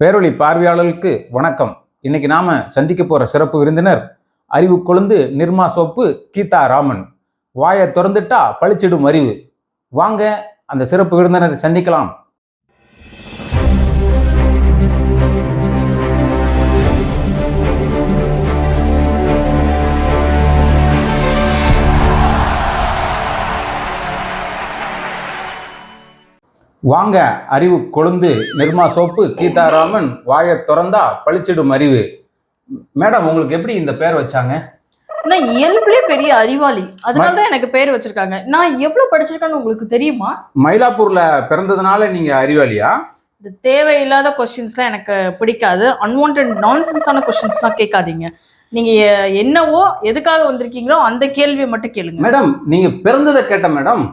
பேரொளி பார்வையாளர்களுக்கு வணக்கம். இன்னைக்கு நாம சந்திக்க போற சிறப்பு விருந்தினர் அறிவு கொழுந்து நிர்மா சோப்பு கீதா ராமன். வாயை திறந்துட்டா பளிச்சிடும் அறிவு. வாங்க அந்த சிறப்பு விருந்தினரை சந்திக்கலாம். வாங்க அறிவு கொழுந்து நிர்மா சோப்பு கீதாராமன் வாயை திறந்தா பளிச்சிடும் அறிவு. மேடம் உங்களுக்கு எப்படி இந்த பேர் வச்சாங்க? நான் இயல்புலே பெரிய அறிவாளி. அதனால தான் எனக்கு பேர் வச்சிருக்காங்க. நான் எவ்வளவு படிச்சிருக்கேன்னு உங்களுக்கு தெரியுமா? மயிலாப்பூர்ல பிறந்ததுனால நீங்க அறிவாளியா? இந்த தேவையில்லாத கொஸ்டின்ஸ்லாம் எனக்கு பிடிக்காது. அன்வான்ட் நான்சென்ஸான கொஸ்டின்ஸ்லாம் கேட்காதீங்க. நீங்க என்னவோ எதுக்காக வந்திருக்கீங்களோ அந்த கேள்வியை மட்டும் கேளுங்க. மேடம் நீங்க பிறந்ததை கேட்ட மேடம்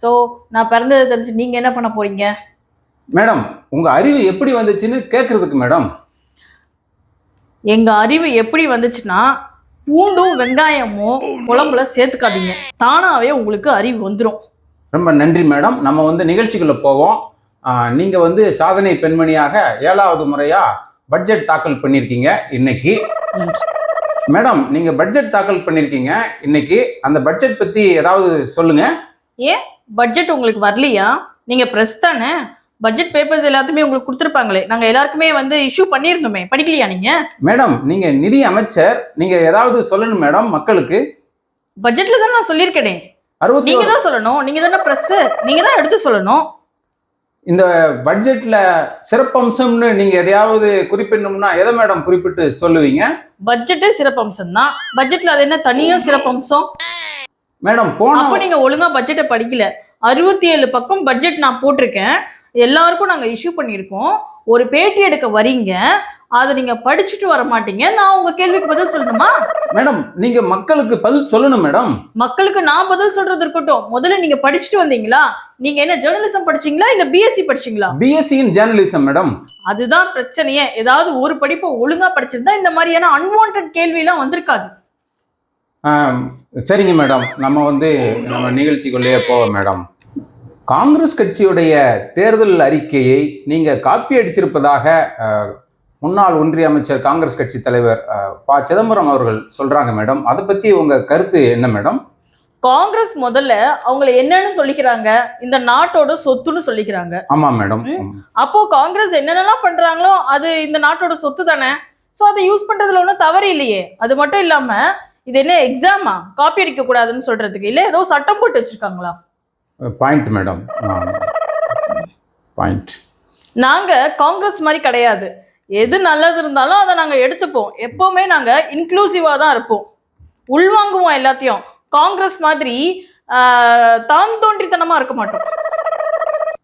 ஸோ நான் பிறந்ததை தெரிஞ்சு நீங்க என்ன பண்ண போறீங்க? மேடம் உங்க அறிவு எப்படி வந்துச்சுன்னு கேட்கறதுக்கு மேடம் எங்க அறிவு எப்படி வந்துச்சுன்னா பூண்டும் வெங்காயமும் குழம்புல சேர்த்துக்காதீங்க. தானாவே உங்களுக்கு அறிவு வந்துடும் ரொம்ப நன்றி மேடம் நம்ம வந்து நிகழ்ச்சிக்குள்ள போவோம். ஆஹ், நீங்க வந்து சாதனை பெண்மணியாக ஏழாவது முறையா பட்ஜெட் தாக்கல் பண்ணியிருக்கீங்க இன்னைக்கு. மேடம் நீங்க பட்ஜெட் தாக்கல் பண்ணியிருக்கீங்க இன்னைக்கு. அந்த பட்ஜெட் பத்தி ஏதாவது சொல்லுங்க பட்ஜெட் உங்களுக்கு வரலையா? நீங்க பிரஸ் தானே? பட்ஜெட் பேப்பர்ஸ் எல்லாத்தையுமே உங்களுக்கு கொடுத்துருப்பாங்களே. நாங்க எல்லாருக்குமே வந்து இஷ்யூ பண்ணியிருந்தோமே. படிக்கலையா நீங்க? மேடம் நீங்க நிதி அமைச்சர். நீங்க ஏதாவது சொல்லணும் மேடம் மக்களுக்கு? பட்ஜெட்ல தான் நான் சொல்லியிருக்கேனே. அறுபத்தி நீங்க தான் சொல்லணும். நீங்க தானே பிரஸ் நீங்க தான் எடுத்து சொல்லணும். இந்த பட்ஜெட்ல சிறப்பம்சம்னு நீங்க எதையாவது குறிப்பிடணும்னா எதை மேடம் குறிப்பிட்டு சொல்லுவீங்க? பட்ஜெட்டே சிறப்பம்சம் தான் பட்ஜெட்ல அது என்ன தனியா சிறப்பம்சம்? மேடம் போன அப்ப நீங்க ஒழுங்கா பட்ஜெட்டை படிக்கல. அறுபத்தி ஏழு பக்கம் பட்ஜெட் நான் போட்டிருக்கேன். எல்லாருக்கும் நாங்க இஷ்யூ பண்ணியிருக்கோம். ஒரு பேட்டி எடுக்க வரீங்க. அதை நீங்க படிச்சுட்டு வர மாட்டீங்க. நான் உங்க கேள்விக்கு பதில் சொல்லணுமா? மேடம் நீங்க மக்களுக்கு பதில் சொல்லணும் மேடம். மக்களுக்கு நான் பதில் சொல்றது இருக்கட்டும். முதல்ல நீங்க படிச்சுட்டு வந்தீங்களா? நீங்க என்ன ஜெர்னலிசம் படிச்சீங்களா? இல்ல பிஎஸ்சி படிச்சீங்களா? BSc in journalism madam. அதுதான் பிரச்சனையே. ஏதாவது ஒரு படிப்பை ஒழுங்கா படிச்சிருந்தா இந்த மாதிரியான அன்வான்ட் கேள்வி எல்லாம் வந்திருக்காது சரிங்க மேடம். நம்ம வந்து நம்ம நிகழ்ச்சிக்குள்ளேயே போவோம் மேடம். காங்கிரஸ் கட்சியுடைய தேர்தல் அறிக்கையை நீங்க காப்பி அடிச்சிருப்பதாக முன்னாள் ஒன்றிய அமைச்சர் காங்கிரஸ் கட்சி தலைவர் ப. சிதம்பரம் அவர்கள் சொல்றாங்க மேடம். அதை பத்தி உங்க கருத்து என்ன மேடம்? காங்கிரஸ் முதல்ல அவங்கள என்னன்னு சொல்லிக்கிறாங்க. இந்த நாட்டோட சொத்துன்னு சொல்லிக்கிறாங்க. ஆமா மேடம். அப்போ காங்கிரஸ் என்னென்னலாம் பண்றாங்களோ அது இந்த நாட்டோட சொத்து தானே. ஸோ அதை யூஸ் பண்றதுல ஒன்றும் தவறு இல்லையே. அது மட்டும் இல்லாம இது என்ன எக்ஸாமா காப்பி அடிக்க கூடாதுன்னு சொல்றதுக்கு இல்ல ஏதோ சட்டம் போட்டு வச்சிருக்காங்களா? பாயிண்ட் மேடம் பாயிண்ட் நாங்க காங்கிரஸ் மாதிரி கிடையாது. எது நல்லது இருந்தாலும் அதை நாங்க எடுத்துப்போம். எப்பவுமே நாங்க இன்க்ளூசிவா தான் இருப்போம். உள்வாங்குவோம் எல்லாத்தையும். காங்கிரஸ் மாதிரி தான் தோன்றித்தனமா இருக்க மாட்டோம்.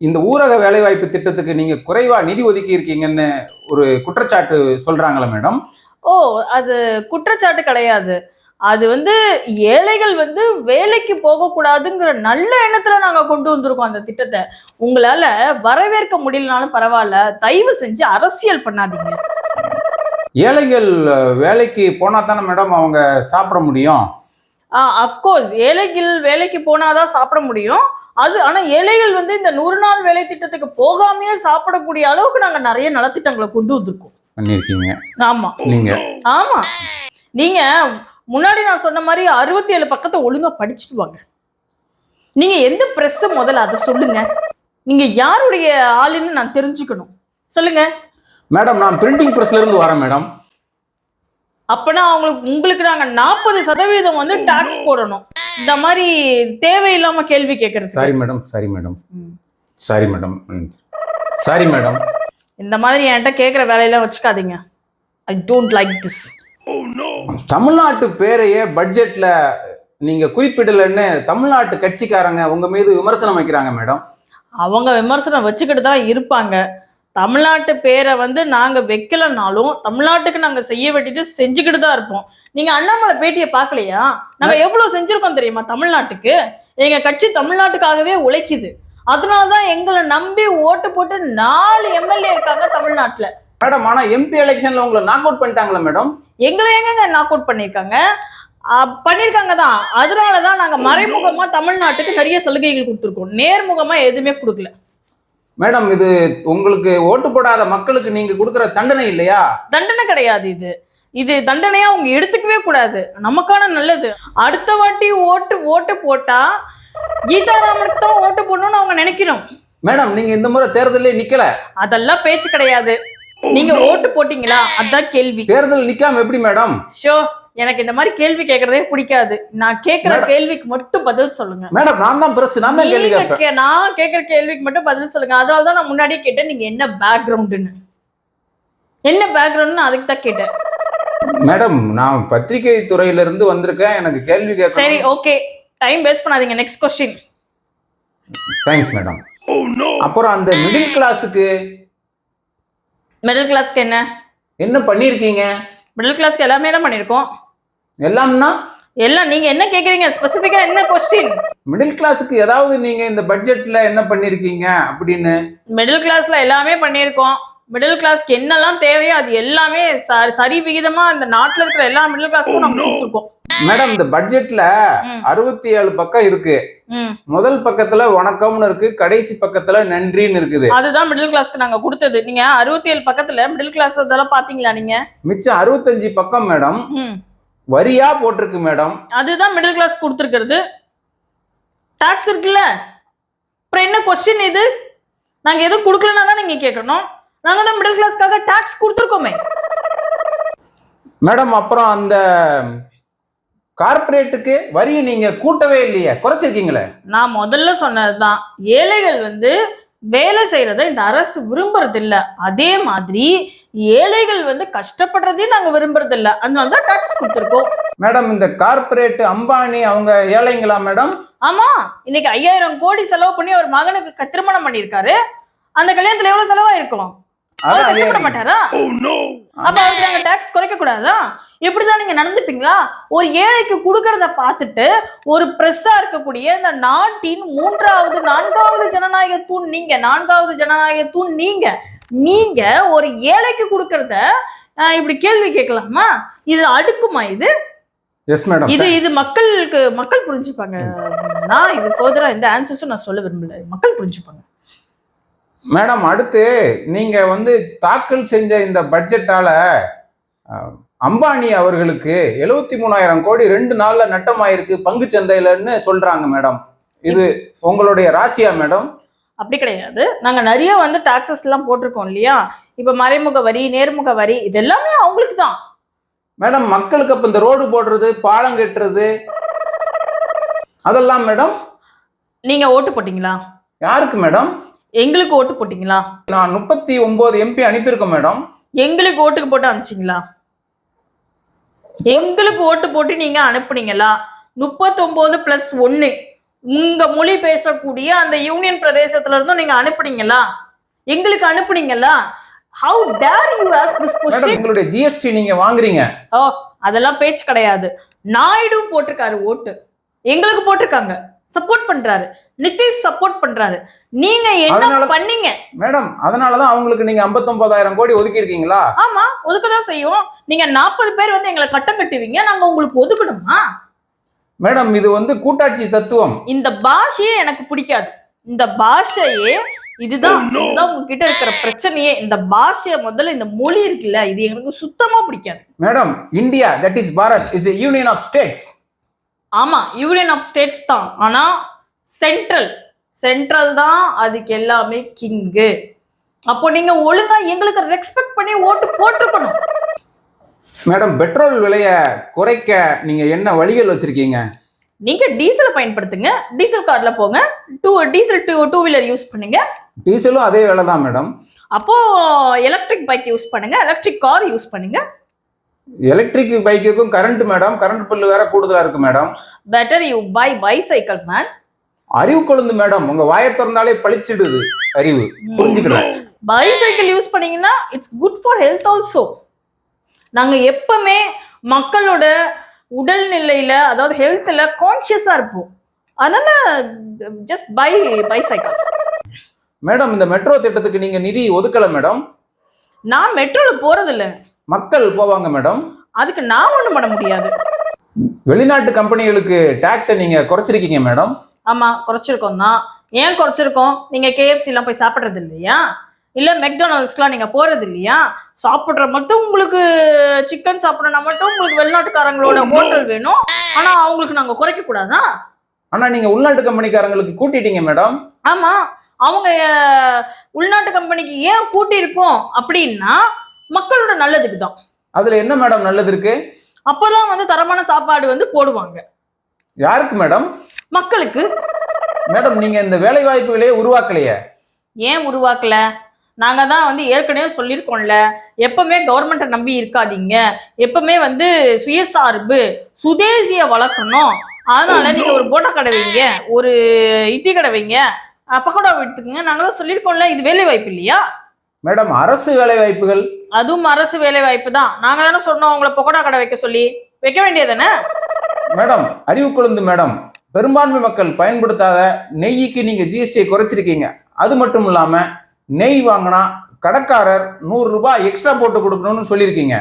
இந்த ஊரக வேலைவாய்ப்பு திட்டத்துக்கு நீங்க குறைவா நிதி ஒதுக்கி இருக்கீங்கன்னு ஒரு குற்றச்சாட்டு சொல்றாங்களா மேடம் ஓ அது குற்றச்சாட்டு கிடையாது. அது வந்து ஏழைகள் வந்து வேலைக்கு போகக்கூடாதுங்கிற நல்ல எண்ணத்துல நாங்க கொண்டு வந்திருக்கோம் அந்த திட்டத்தை. உங்களால வரவேற்க முடியலனாலும் பரவாயில்ல தயவு செஞ்சு அரசியல் பண்ணாதீங்க. ஏழைகள் வேலைக்கு போனா தானே மேடம் அவங்க சாப்பிட முடியும்? அஃப்கோர்ஸ் ஏழைகள் வேலைக்கு போனாதான் சாப்பிட முடியும். அது ஆனா ஏழைகள் வந்து இந்த நூறு நாள் வேலை திட்டத்துக்கு போகாமையே சாப்பிடக்கூடிய அளவுக்கு நாங்க நிறைய நலத்திட்டங்களை கொண்டு வந்திருக்கோம். பண்ணியிருக்கீங்க. ஆமா. நீங்க. ஆமா. நீங்க முன்னாடி நான் சொன்ன மாதிரி அறுபத்தி ஏழு பக்கத்தை ஒழுங்கா படிச்சுட்டு வாங்க. நீங்க எந்த பிரஸ் முதல்ல அதை சொல்லுங்க. நீங்க யாருடைய ஆளுன்னு நான் தெரிஞ்சுக்கணும். சொல்லுங்க. மேடம் நான் பிரிண்டிங் பிரஸ்ல இருந்து வரேன் மேடம் அப்பனா அவங்களுக்கு உங்களுக்கு நாங்க நாற்பது சதவீதம் வந்து டாக்ஸ் போடணும். இந்த மாதிரி தேவையில்லாம கேள்வி கேட்கறது sorry madam sorry madam sorry madam sorry madam இந்த மாதிரி என்கிட்ட கேட்குற வேலையெல்லாம் வச்சுக்காதீங்க. ஐ டோன்ட் லைக் திஸ் தமிழ்நாட்டு பேரையே பட்ஜெட்ல நீங்க குறிப்பிடலன்னு தமிழ்நாட்டு கட்சிக்காரங்க உங்க மீது விமர்சனம் வைக்கிறாங்க மேடம் அவங்க விமர்சனம் வச்சுக்கிட்டு தான் இருப்பாங்க. தமிழ்நாட்டு பேரை வந்து நாங்க வைக்கலனாலும் தமிழ்நாட்டுக்கு நாங்க செய்ய வேண்டியது செஞ்சுக்கிட்டு தான் இருப்போம். நீங்க அண்ணாமலை பேட்டியை பார்க்கலையா? நாங்க எவ்வளவு செஞ்சிருக்கோம் தெரியுமா தமிழ்நாட்டுக்கு? எங்க கட்சி தமிழ்நாட்டுக்காகவே உழைக்குது. அதனாலதான் எங்களை நம்பி ஓட்டு போட்டு நாலு எம்எல்ஏ இருக்காங்க தமிழ்நாட்டுல. மேடம் ஆனா எம்பி எலெக்ஷன்ல உங்களை நாக் அவுட் பண்ணிட்டாங்களா மேடம்? எங்களை எங்கங்க நாக் அவுட் பண்ணியிருக்காங்க? அஹ் பண்ணியிருக்காங்க தான். அதனால தான் நாங்கள் மறைமுகமாக தமிழ்நாட்டுக்கு நிறைய சலுகைகள் கொடுத்துருக்கோம். நேர்முகமாக எதுவுமே கொடுக்கல. மேடம் இது உங்களுக்கு ஓட்டு போடாத மக்களுக்கு நீங்க கொடுக்குற தண்டனை இல்லையா? தண்டனை கிடையாது இது. இது தண்டனையா அவங்க எடுத்துக்கவே கூடாது. நமக்கான நல்லது. அடுத்த வாட்டி ஓட்டு ஓட்டு போட்டா கீதாராமனுக்கு தான் ஓட்டு போடணும்னு அவங்க நினைக்கணும். மேடம் நீங்க இந்த முறை தேர்தலே நிக்கல. அதெல்லாம் பேச்சு கிடையாது. நீங்க ஓட்டு போட்டீங்களா? அதான் கேள்வி. தேர்தல் நிக்காம எப்படி மேடம்? ஷோ எனக்கு இந்த மாதிரி கேள்வி கேட்கறதே பிடிக்காது. நான் மேடம். கேள்விக்கு மட்டும் பதில் சொல்லுங்க. மேடம் நான் தான் பிரஸ் நான் தான் கேள்வி கேட்பேன். நான் கேட்கிற கேள்விக்கு மட்டும் பதில் சொல்லுங்க. அதனால தான் நான் முன்னாடியே கேட்டேன். நீங்க என்ன பேக்ரவுண்டுன்னு என்ன பேக்ரவுண்ட்னு அதுக்கு தான் கேட்டேன். மேடம் நான் பத்திரிகை துறையில இருந்து வந்திருக்கேன். எனக்கு கேள்வி சரி கேட்க ஓகே. டைம் வேஸ்ட் பண்ணாதீங்க. Next question thanks madam. அப்புறம் அந்த மிடில் கிளாஸுக்கு மிடில் கிளாஸ்க்கு என்ன? என்ன பண்ணிருக்கீங்க? மிடில் கிளாஸ்க்கு எல்லாமே தான் பண்ணியிருக்கோம் எல்லாம்னா? எல்லாம் நீங்க என்ன கேக்குறீங்க? ஸ்பெசிஃபிக்கா என்ன கொஸ்டின் மிடில் கிளாஸுக்கு ஏதாவது நீங்க இந்த பட்ஜெட்ல என்ன பண்ணிருக்கீங்க அப்படின்னு? மிடில் கிளாஸ்ல எல்லாமே பண்ணியிருக்கோம் மிடில் கிளாஸ்க்கு என்னெல்லாம் தேவையோ அது எல்லாமே ச- சரி விகிதமா இந்த நாட்டுல இருக்கிற எல்லா மிடில் கிளாஸ்க்கும் நம்ம கொடுத்துருக்கோம். மேடம் இந்த பட்ஜெட்ல. அறுபத்தி ஏழு பக்கம் இருக்கு. முதல் பக்கத்துல வணக்கம்னு இருக்கு கடைசி பக்கத்துல நன்றின்னு இருக்குது. அதுதான் மிடில் கிளாஸ்க்கு நாங்க கொடுத்தது. நீங்க அறுபத்தி ஏழு பக்கத்துல மிடில் கிளாஸ் அதெல்லாம் பாத்தீங்களா நீங்க? மிச்சம் அறுபத்தஞ்சு பக்கம் மேடம் வரியா போட்டிருக்கு மேடம் அதுதான் மிடில் கிளாஸ் கொடுத்துருக்கிறது. டாக்ஸ் இருக்குல்ல? அப்புறம் என்ன கொஸ்டின் இது? நாங்க எதுவும் கொடுக்கலன்னா தான் நீங்க கேட்கணும். நாங்க தான் மிடில் கிளாஸ்க்காக டாக்ஸ் கொடுத்துருக்கோமே. மேடம் அப்புறம் அந்த கார்ப்பரேட்டுக்கு வரியை நீங்க கூட்டவே இல்லையே. குறைச்சிருக்கீங்களே. நான் முதல்ல சொன்னதுதான். ஏழைகள் வந்து வேலை செய்யறத இந்த அரசு விரும்புறது இல்ல அதே மாதிரி ஏழைகள் வந்து கஷ்டப்படுறதையும் நாங்க விரும்புறது இல்ல அதனால தான் டாக்ஸ் கொடுத்துருக்கோம். மேடம் இந்த கார்ப்பரேட் அம்பானி அவங்க ஏழைங்களா மேடம்? ஆமா. இன்னைக்கு ஐயாயிரம் கோடி செலவு பண்ணி அவர் மகனுக்கு திருமணம் பண்ணியிருக்காரு. அந்த கல்யாணத்துல எவ்வளவு செலவாயிருக்கும்? அவர் கஷ்டப்பட. மாட்டாரா? அப்ப அவருக்கு நாங்க டாக்ஸ் குறைக்க கூடாதா? இப்படிதான் நீங்க நடந்துப்பீங்களா? ஒரு ஏழைக்கு கொடுக்கறத பார்த்துட்டு ஒரு பிரஸ்ஸா இருக்கக்கூடிய இந்த நாட்டின் மூன்றாவது நான்காவது ஜனநாயக தூண் நீங்க நான்காவது ஜனநாயக தூண் நீங்க நீங்க ஒரு ஏழைக்கு கொடுக்கறத ஆஹ், இப்படி கேள்வி கேட்கலாமா? இது அடுக்குமா இது? எஸ் மேடம் இது இது மக்களுக்கு மக்கள் புரிஞ்சுப்பாங்க. நான் இது ஃபர்தரா இந்த ஆன்சர்ஸும் நான் சொல்ல விரும்பல. மக்கள் புரிஞ்சுப்பாங்க. மேடம் அடுத்து நீங்க வந்து தாக்கல் செஞ்ச இந்த பட்ஜெட்டால அம்பானி அவர்களுக்கு எழுபத்தி மூணாயிரம் கோடி ரெண்டு நாள்ல நட்டமாயிருக்கு பங்கு சந்தையிலன்னு சொல்றாங்க மேடம். இது உங்களுடைய ராசியா மேடம்? அப்படி கிடையாது. நாங்க நிறைய வந்து டாக்ஸஸ் எல்லாம் போட்டிருக்கோம் இல்லையா? இப்ப மறைமுக வரி நேர்முக வரி இது எல்லாமே அவங்களுக்கு தான். மேடம் மக்களுக்கு அப்ப இந்த ரோடு போடுறது பாலம் கட்டுறது அதெல்லாம் மேடம்? நீங்க ஓட்டு போட்டீங்களா? யாருக்கு மேடம்? எங்களுக்கு ஓட்டு போட்டீங்களா? நான் முப்பத்தி ஒன்பது எம்பி அனுப்பியிருக்கேன் மேடம் எங்களுக்கு ஓட்டுக்கு போட்டு அனுப்பிச்சிங்களா? எங்களுக்கு ஓட்டு போட்டு நீங்க அனுப்புனீங்களா? முப்பத்தொன்பது பிளஸ் ஒன்னு. உங்க மொழி பேசக்கூடிய அந்த யூனியன் பிரதேசத்துல இருந்தும் நீங்க அனுப்புனீங்களா? எங்களுக்கு அனுப்புனீங்களா? How dare you ask this question உங்களுடைய ஜிஎஸ்டி நீங்க வாங்குறீங்க. ஓ அதெல்லாம் பேச்சு கிடையாது. நாயுடு போட்டிருக்காரு ஓட்டு. எங்களுக்கு போட்டிருக்காங்க. சப்போர்ட் பண்றாரு. நிதிஷ் சப்போர்ட் பண்றாரு. நீங்க என்ன பண்ணீங்க? மேடம் அதனாலதான் அவங்களுக்கு நீங்க 59000 கோடி ஒதுக்கி இருக்கீங்களா ஆமா ஒதுக்கதான் செய்யும். நீங்க நாற்பது பேர் வந்து எங்களை கட்டம் கட்டுவீங்க நாங்க உங்களுக்கு ஒதுக்கணுமா? மேடம் இது வந்து கூட்டாட்சி தத்துவம். இந்த பாஷையே எனக்கு பிடிக்காது. இந்த பாஷையே இதுதான் இதுதான் உங்ககிட்ட இருக்கிற பிரச்சனையே. இந்த பாஷையை முதல்ல இந்த மொழி இருக்குல்ல இது எனக்கு சுத்தமா பிடிக்காது. Madam India that is Bharat is union of states ஆமா யூனியன் ஆஃப் ஸ்டேட்ஸ் தான். ஆனா சென்ட்ரல் சென்ட்ரல் தான் அதுக்கு எல்லாமே கிங்கு அப்போ நீங்க ஒழுங்கா எங்களுக்கு ரெஸ்பெக்ட் பண்ணி ஓட்டு போட்டிருக்கணும். மேடம் பெட்ரோல் விலைய குறைக்க நீங்க என்ன வழிகள் வச்சிருக்கீங்க? நீங்க டீசலை பயன்படுத்துங்க. டீசல் கார்டுல போங்க. Two diesel two two wheeler use பண்ணுங்க. டீசலும் அதே விலை தான் மேடம். அப்போ எலக்ட்ரிக் பைக் யூஸ் பண்ணுங்க. எலக்ட்ரிக் கார் யூஸ் பண்ணுங்க. எலக்ட்ரிக் பைக்குக்கும் கரண்ட் மேடம். கரண்ட் பில்லு வேற கூடுதலா இருக்கு madam. Better you buy bicycle man அறிவு கொழுந்து மேடம். உங்க வாயை திறந்தாலே பளிச்சிடுது. அறிவு. புரிஞ்சுக்கிறேன் பைசைக்கிள் யூஸ் பண்ணீங்கன்னா it's good for health also நாங்க எப்பவுமே மக்களோட உடல்நிலையில அதாவது ஹெல்த்ல கான்சியஸா இருப்போம். அதனால ஜஸ்ட் பை பைசைக்கிள் மேடம் இந்த மெட்ரோ திட்டத்துக்கு நீங்க நிதி ஒதுக்கல மேடம்? நான் மெட்ரோல போறது இல்ல மக்கள் போவாங்க மேடம். அதுக்கு நான் ஒண்ணும் பண்ண முடியாது. வெளிநாட்டு கம்பெனிகளுக்கு டாக்ஸை நீங்க குறைச்சிருக்கீங்க மேடம். ஆமா குறைச்சிருக்கோம் தான். ஏன் குறைச்சிருக்கோம்? நீங்க KFC எல்லாம் போய் சாப்பிடுறது இல்லையா? இல்ல மெக்டானல்ட்ஸ்க்குலாம் நீங்க போறது இல்லையா? சாப்பிடுற மட்டும் உங்களுக்கு சிக்கன் சாப்பிடணும்னா மட்டும் உங்களுக்கு வெளிநாட்டுக்காரங்களோட ஹோட்டல் வேணும். ஆனா அவங்களுக்கு நாங்க குறைக்க கூடாதா ஆனா நீங்க உள்நாட்டு கம்பெனிக்காரங்களுக்கு கூட்டிட்டீங்க மேடம் ஆமா. அவங்க உள்நாட்டு கம்பெனிக்கு ஏன் கூட்டி இருக்கோம் அப்படின்னா மக்களோட நல்லதுக்கு தான். அதுல என்ன மேடம் நல்லது இருக்கு? அப்பதான் வந்து தரமான சாப்பாடு வந்து போடுவாங்க. யாருக்கு மேடம்? மக்களுக்கு. மேடம் நீங்க இந்த வேலை வாய்ப்புகளே உருவாக்கலையே. ஏன் உருவாக்கல? நாங்க தான் வந்து ஏற்கனவே சொல்லியிருக்கோம்ல எப்பவுமே கவர்மெண்ட்டை நம்பி இருக்காதீங்க. எப்பவுமே வந்து சுயசார்பு சுதேசிய வளர்க்கணும். அதனால நீங்க ஒரு போட்டா கடை வைங்க ஒரு இட்லி கடை வைங்க. பக்கோடா எடுத்துக்கங்க. நாங்க தான் சொல்லியிருக்கோம்ல இது வேலை வாய்ப்பு இல்லையா? மேடம் அரசு வேலை வாய்ப்புகள் அதுவும் அரசு வேலை வாய்ப்பு தான். நாங்க தானே சொன்னோம் உங்களை பக்கோடா கடை வைக்க சொல்லி. வைக்க வேண்டியதானே மேடம் அறிவு கொழுந்து மேடம். பெரும்பான்மை மக்கள் பயன்படுத்தாத நெய்க்கு நீங்க ஜிஎஸ்டியை குறைச்சிருக்கீங்க. அது மட்டும் இல்லாம நெய் வாங்கினா கடைக்காரர் நூறு ரூபாய் எக்ஸ்ட்ரா போட்டு கொடுக்கணும்னு சொல்லியிருக்கீங்க.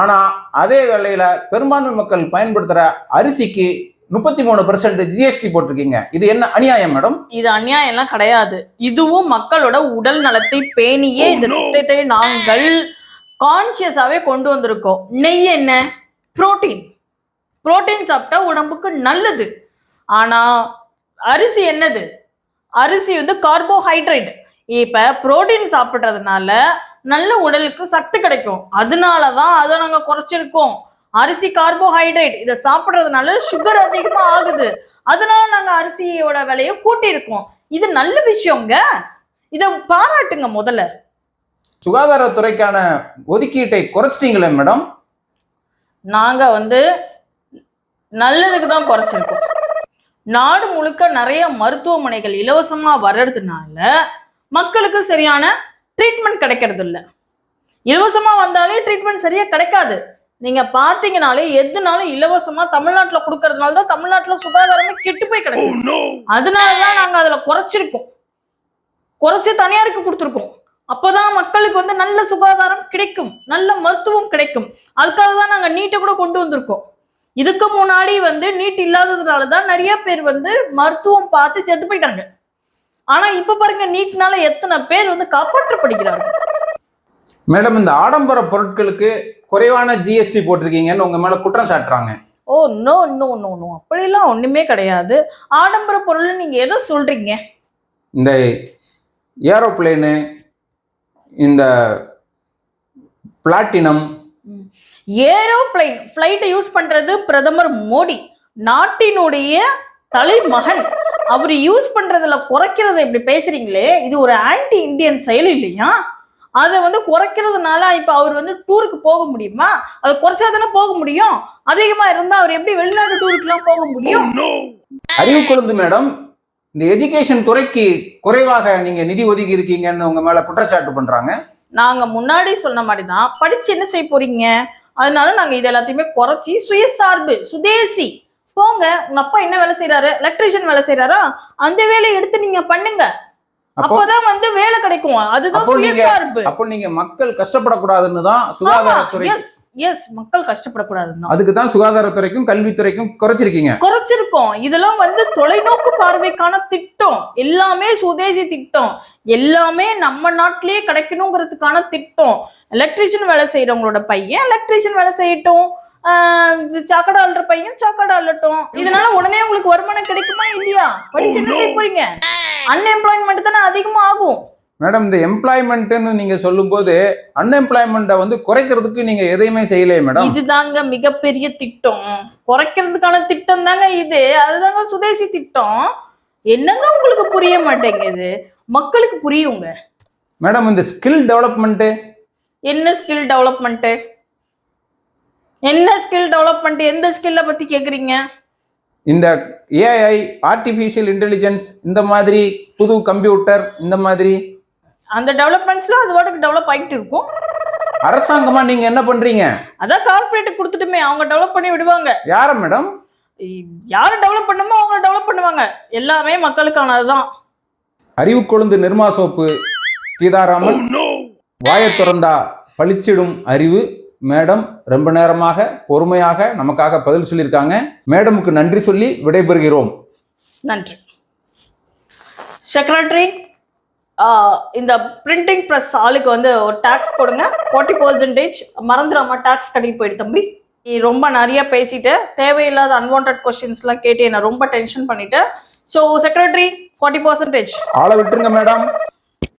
ஆனா அதே வேளையில பெரும்பான்மை மக்கள் பயன்படுத்துற அரிசிக்கு முப்பத்தி மூணு பர்சன்ட் ஜிஎஸ்டி போட்டிருக்கீங்க. இது என்ன அநியாயம் மேடம்? இது அநியாயம் எல்லாம் கிடையாது. இதுவும் மக்களோட உடல் நலத்தை பேணியே இந்த திட்டத்தை நாங்கள் கான்சியஸாவே கொண்டு வந்திருக்கோம். நெய் என்ன? புரோட்டீன் புரோட்டீன் சாப்பிட்டா உடம்புக்கு நல்லது. ஆனா அரிசி என்னது? அரிசி வந்து கார்போஹைட்ரேட் இப்ப புரோட்டீன் சாப்பிட்றதுனால நல்ல உடலுக்கு சத்து கிடைக்கும். அதனால தான் அதை நாங்க குறைச்சிருக்கோம். அரிசி கார்போஹைட்ரேட் இதை சாப்பிட்றதுனால சுகர் அதிகமா ஆகுது. அதனால நாங்க அரிசியோட விலையை கூட்டியிருக்கோம். இது நல்ல விஷயங்க. இத பாராட்டுங்க முதல்ல. சுகாதாரத்துறைக்கான ஒதுக்கீட்டை குறைச்சிட்டீங்களே மேடம்? நாங்க வந்து நல்லதுக்கு தான் குறைச்சிருக்கோம். நாடு முழுக்க நிறைய மருத்துவமனைகள் இலவசமா வர்றதுனால மக்களுக்கு சரியான ட்ரீட்மெண்ட் கிடைக்கிறது இல்ல இலவசமா வந்தாலே ட்ரீட்மெண்ட் சரியா கிடைக்காது. நீங்க பாத்தீங்கனாலே எதுனாலும் இலவசமா தமிழ்நாட்டுல கொடுக்கறதுனால தான் தமிழ்நாட்டுல சுகாதாரமே கெட்டு போய் கிடக்கு. அதனாலதான் நாங்க அதுல குறைச்சிருக்கோம். குறைச்சு தனியாருக்கு கொடுத்துருக்கோம். அப்போதான் மக்களுக்கு வந்து நல்ல சுகாதாரம் கிடைக்கும். நல்ல மருத்துவம் கிடைக்கும். அதுக்காக தான் நாங்க நீட்டை கூட கொண்டு வந்திருக்கோம். இதுக்கு முன்னாடி வந்து நீட் இல்லாததுனால தான் நிறைய பேர் வந்து மருத்துவம் பார்த்து செத்து போயிட்டாங்க. ஆனா இப்ப பாருங்க நீட்னால எத்தனை பேர் வந்து காப்பாற்றப்படுகிறாங்க? மேடம் இந்த ஆடம்பர பொருட்களுக்கு குறைவான ஜிஎஸ்டி போட்டிருக்கீங்கன்னு உங்க மேல குற்றம் சாட்டுறாங்க. Oh no no no no அப்படிலாம் ஒண்ணுமே கிடையாது. ஆடம்பர பொருள் நீங்க எதை சொல்றீங்க? இந்த ஏரோப்ளேனு இந்த பிளாட்டினம் ஏரோப்ளைன் ஃப்ளைட்டை யூஸ் பண்றது பிரதமர் மோடி. நாட்டினுடைய தலைமகன். அவர் யூஸ் பண்றதுல குறைக்கிறத இப்படி பேசுறீங்களே இது ஒரு ஆன்டி இந்தியன் செயல் இல்லையா? அதை வந்து குறைக்கிறதுனால இப்ப அவர் வந்து டூருக்கு போக முடியுமா? அதை குறைச்சா தானே போக முடியும்? அதிகமா இருந்தா அவர் எப்படி வெளிநாட்டு டூருக்குலாம் போக முடியும்? அறிவு கொழுந்து மேடம் இந்த எஜுகேஷன் துறைக்கு குறைவாக நீங்க நிதி ஒதுக்கி இருக்கீங்கன்னு உங்க மேல குற்றச்சாட்டு பண்றாங்க. நாங்க முன்னாடி சொன்ன மாதிரி தான் படிச்சு என்ன செய்ய போறீங்க? அதனால நாங்க இது எல்லாத்தையுமே குறைச்சி சுயசார்பு சுதேசி. போங்க உங்க அப்பா என்ன வேலை செய்யறாரு எலக்ட்ரிஷியன் வேலை செய்யறாரா அந்த வேலையை எடுத்து நீங்க பண்ணுங்க. அப்பதான் வந்து வேலை கிடைக்கும். அதுதான் சுயசார்பு. அப்போ நீங்க மக்கள் கஷ்டப்படக்கூடாதுன்னு தான் சுகாதாரத்துறை எஸ் எஸ் மக்கள் கஷ்டப்படக்கூடாதுன்னு அதுக்கு தான் சுகாதாரத்துறைக்கும் கல்வித்துறைக்கும் குறைச்சிருக்கீங்க. குறைச்சிருக்கோம். இதெல்லாம் வந்து தொலைநோக்கு பார்வைக்கான திட்டம். எல்லாமே சுதேசி திட்டம். எல்லாமே நம்ம நாட்டிலேயே கிடைக்கணுங்கிறதுக்கான திட்டம். எலக்ட்ரிஷியன் வேலை செய்யறவங்களோட பையன் எலக்ட்ரிஷியன் வேலை செய்யட்டும். ஆஹ் சாக்கடை அள்ளுற பையன் சாக்கடை அள்ளட்டும் இதனால உடனே உங்களுக்கு வருமானம் கிடைக்குமா இல்லையா? படிச்சு என்ன செய்ய போறீங்க? அன்எம்ப்ளாய்மெண்ட் தானே அதிகமா ஆகும் மேடம் இந்த எம்ப்ளாய்மெண்ட்னு நீங்க சொல்லும்போது அன்எம்ப்ளாய்மெண்ட்டை வந்து குறைக்கிறதுக்கு நீங்க எதையுமே செய்யலையே மேடம். இதுதாங்க மிகப்பெரிய திட்டம். குறைக்கிறதுக்கான திட்டம் தாங்க இது. அதுதாங்க சுதேசி திட்டம். என்னங்க உங்களுக்கு புரிய மாட்டேங்குது? மக்களுக்கு புரியுங்க. மேடம் இந்த ஸ்கில் டெவலப்மெண்ட்டு என்ன ஸ்கில் டெவலப்மெண்ட் என்ன ஸ்கில் டெவலப்மெண்ட் எந்த ஸ்கில்ல பத்தி கேக்குறீங்க? இந்த ஏஐ ஆர்டிஃபிஷியல் இன்டெலிஜென்ஸ் இந்த மாதிரி புது கம்ப்யூட்டர் இந்த மாதிரி அந்த டெவலப்மெண்ட்ஸ்ல அது வாட்டுக்கு டெவலப் ஆகிட்டு இருக்கும். அரசாங்கமா நீங்க என்ன பண்றீங்க? அதான் கார்ப்பரேட் கொடுத்துட்டுமே அவங்க டெவலப் பண்ணி விடுவாங்க. யார மேடம் யாரை டெவலப் பண்ணுமோ அவங்க டெவலப் பண்ணுவாங்க. எல்லாமே மக்களுக்கானதுதான். அறிவு கொழுந்து நிர்மா சோப்பு கீதாராமன் வாயை திறந்தா பளிச்சிடும் அறிவு. மேடம் ரொம்ப நேரமாக பொறுமையாக நமக்காக பதில் சொல்லியிருக்காங்க. மேடமுக்கு நன்றி சொல்லி விடைபெறுகிறோம். நன்றி. செக்ரட்டரி இந்த பிரிண்டிங் ப்ரெஸ் ஆளுக்கு வந்து ஒரு டாக்ஸ் போடுங்க. ஃபார்ட்டி பர்சன்டேஜ் மறந்துடாம டாக்ஸ் கட்டிட்டு போயிடு தம்பி. நீ ரொம்ப நிறைய பேசிட்டு தேவையில்லாத அன்வான்ட் கொஸ்டின்ஸ்லாம் கேட்டு என்னை ரொம்ப டென்ஷன் பண்ணிட்டு. ஸோ செக்ரட்டரி ஃபார்ட்டி பர்சன்டேஜ் ஆளை விட்டுருங்க மேடம்.